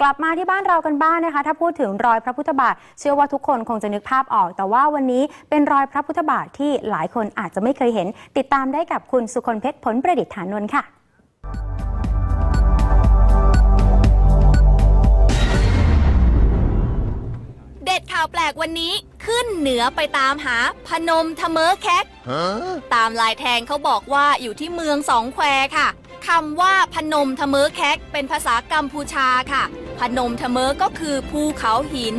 กลับมาที่บ้านเรากันบ้างนะคะ ถ้าพูดถึงรอยพระพุทธบาท เชื่อว่าทุกคนคงจะนึกภาพออก แต่ว่าวันนี้เป็นรอยพระพุทธบาทที่หลายคนอาจจะไม่เคยเห็น ติดตามได้กับคุณสุคนเพชรผลประดิษฐานนท์ค่ะเด็ดข่าวแปลกวันนี้ขึ้นเหนือไปตามหาพนมทะเมอแคกตามลายแทงเขาบอกว่าอยู่ที่เมืองสองแควค่ะคำว่าพนมทะเมอแคกเป็นภาษากัมพูชาค่ะ พนมทะเมอก็คือภูเขาหิน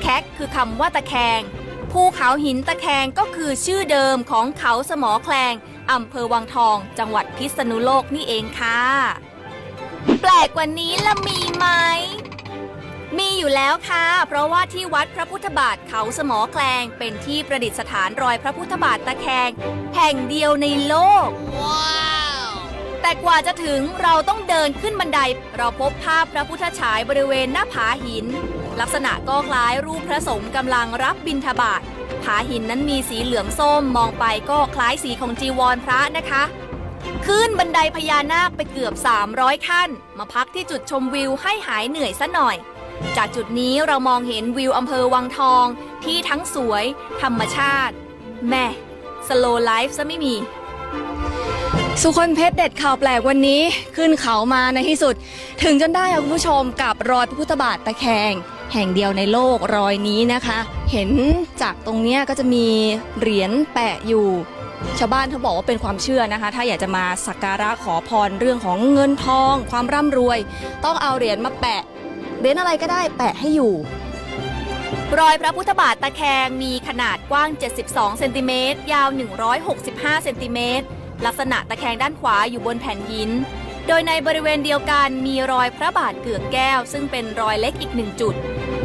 แคกคือคำว่าตะแคง ภูเขาหินตะแคงก็คือชื่อเดิมของเขาสมอแคลงอำเภอวังทอง จังหวัดพิษณุโลกนี่เองค่ะ แปลกกว่านี้ละมีไหม มีอยู่แล้วค่ะ เพราะว่าที่วัดพระพุทธบาทเขาสมอแคลงเป็นที่ประดิษฐานรอยพระพุทธบาทตะแคง แห่งเดียวในโลก แต่กว่าจะถึงเราต้องเดินขึ้นบันได เราพบภาพพระพุทธฉายบริเวณหน้าผาหิน ลักษณะก็คล้ายรูปพระสงฆ์กำลังรับบิณฑบาตผาหินนั้นมีสีเหลืองส้มมองไปก็คล้ายสีของจีวรพระนะคะ ขึ้นบันไดพญานาคไปเกือบ 300 ขั้น มาพักที่จุดชมวิวให้หายเหนื่อยซะหน่อย จากจุดนี้เรามองเห็นวิวอำเภอวังทองที่ทั้งสวย ธรรมชาติแม่สโลไลฟ์ซะไม่มี สุคนเพชรเด็ดข่าวแปลกวันนี้ขึ้นเขามาในที่สุด ถึงจนได้ค่ะคุณผู้ชมกับรอยพระพุทธบาทตะแคง แห่งเดียวในโลกรอยนี้นะคะ เห็นจากตรงเนี้ยก็จะมีเหรียญแปะอยู่ ชาวบ้านเขาบอกว่าเป็นความเชื่อนะคะ ถ้าอยากจะมาสักการะขอพรเรื่องของเงินทอง ความร่ำรวย ต้องเอาเหรียญมาแปะเหรียญอะไรก็ได้แปะให้อยู่รอยพระพุทธบาทตะแคงมีขนาดกว้าง 72 เซนติเมตร ยาว 165 เซนติเมตร ลักษณะตะแคงด้านขวาอยู่บนแผ่นหิน โดยในบริเวณเดียวกันมีรอยพระบาทเกือกแก้ว ซึ่งเป็นรอยเล็กอีกหนึ่งจุด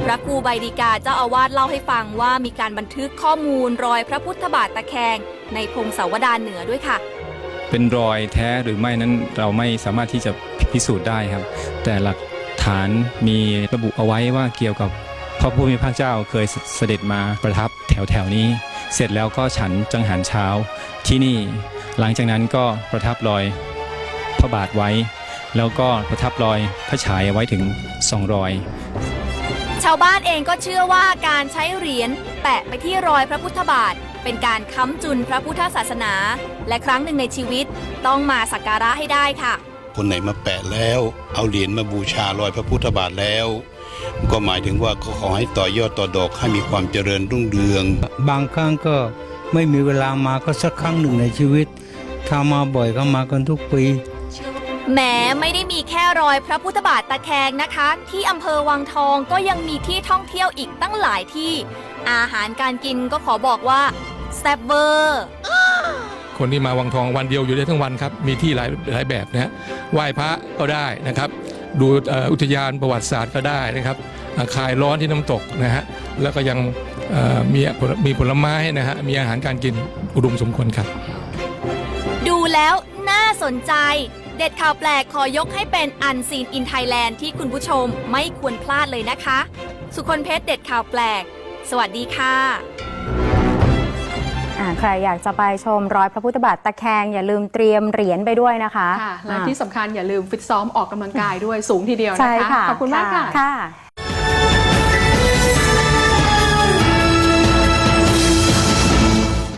พระครูใบดีกาเจ้าอาวาสเล่าให้ฟังว่ามีการบันทึกข้อมูลรอยพระพุทธบาทตะแคง ในพงศาวดารเหนือด้วยค่ะ เป็นรอยแท้หรือไม่นั้นเราไม่สามารถที่จะพิสูจน์ได้ครับ แต่หลักฐานมีระบุเอาไว้ว่าเกี่ยวกับพระผู้มีพระเจ้าเคยเสด็จมาประทับแถวแถวนี้ เสร็จแล้วก็ฉันจังหันเช้าที่นี่ หลังจากนั้นก็ประทับรอยพระบาทไว้ แล้วก็ประทับรอยพระฉายไว้ถึงสองรอยชาวบ้านเองก็เชื่อว่าการใช้เหรียญแปะไปที่รอยพระพุทธบาท เป็นการค้ำจุนพระพุทธศาสนา และครั้งหนึ่งในชีวิตต้องมาสักการะให้ได้ค่ะ คนไหนมาแปะแล้ว เอาเหรียญมาบูชารอยพระพุทธบาทแล้ว ก็หมายถึงว่าก็ขอให้ต่อยอดต่อดอกให้มีความเจริญรุ่งเรือง บางครั้งก็ไม่มีเวลามาก็สักครั้งหนึ่งในชีวิต ถ้ามาบ่อยก็มากันทุกปีแหมไม่ได้มีแค่รอยพระพุทธบาทตะแคงนะคะ ที่อำเภอวังทองก็ยังมีที่ท่องเที่ยวอีกตั้งหลายที่ อาหารการกินก็ขอบอกว่าแซ่บเวอร์คนที่มาวังทองวันเดียวอยู่ได้ทั้งวันครับ มีที่หลายหลายแบบนะฮะไหว้พระก็ได้นะครับ ดูเอ่ออุทยานประวัติศาสตร์ก็ได้นะครับอ่าคลายร้อนที่น้ำตกนะฮะแล้วก็ยังเอ่อมีผลมีผลไม้นะฮะมีอาหารการกินอุดมสมควรครับดู แล้วน่าสนใจ เด็ดข่าวแปลกขอยกให้เป็นอันซีนอินไทยแลนด์ที่คุณผู้ชมไม่ควรพลาดเลยนะคะ สุคนเพชรเด็ดข่าวแปลก สวัสดีค่ะอ่าใครอยากจะไปชมรอยพระพุทธบาทตะแคง อย่าลืมเตรียมเหรียญไปด้วยนะคะค่ะและอ่า ที่สำคัญอย่าลืมฟิตซ้อมออกกำลังกายด้วยสูงทีเดียวใช่นะคะ ค่ะขอบคุณมากค่ะ ค่ะ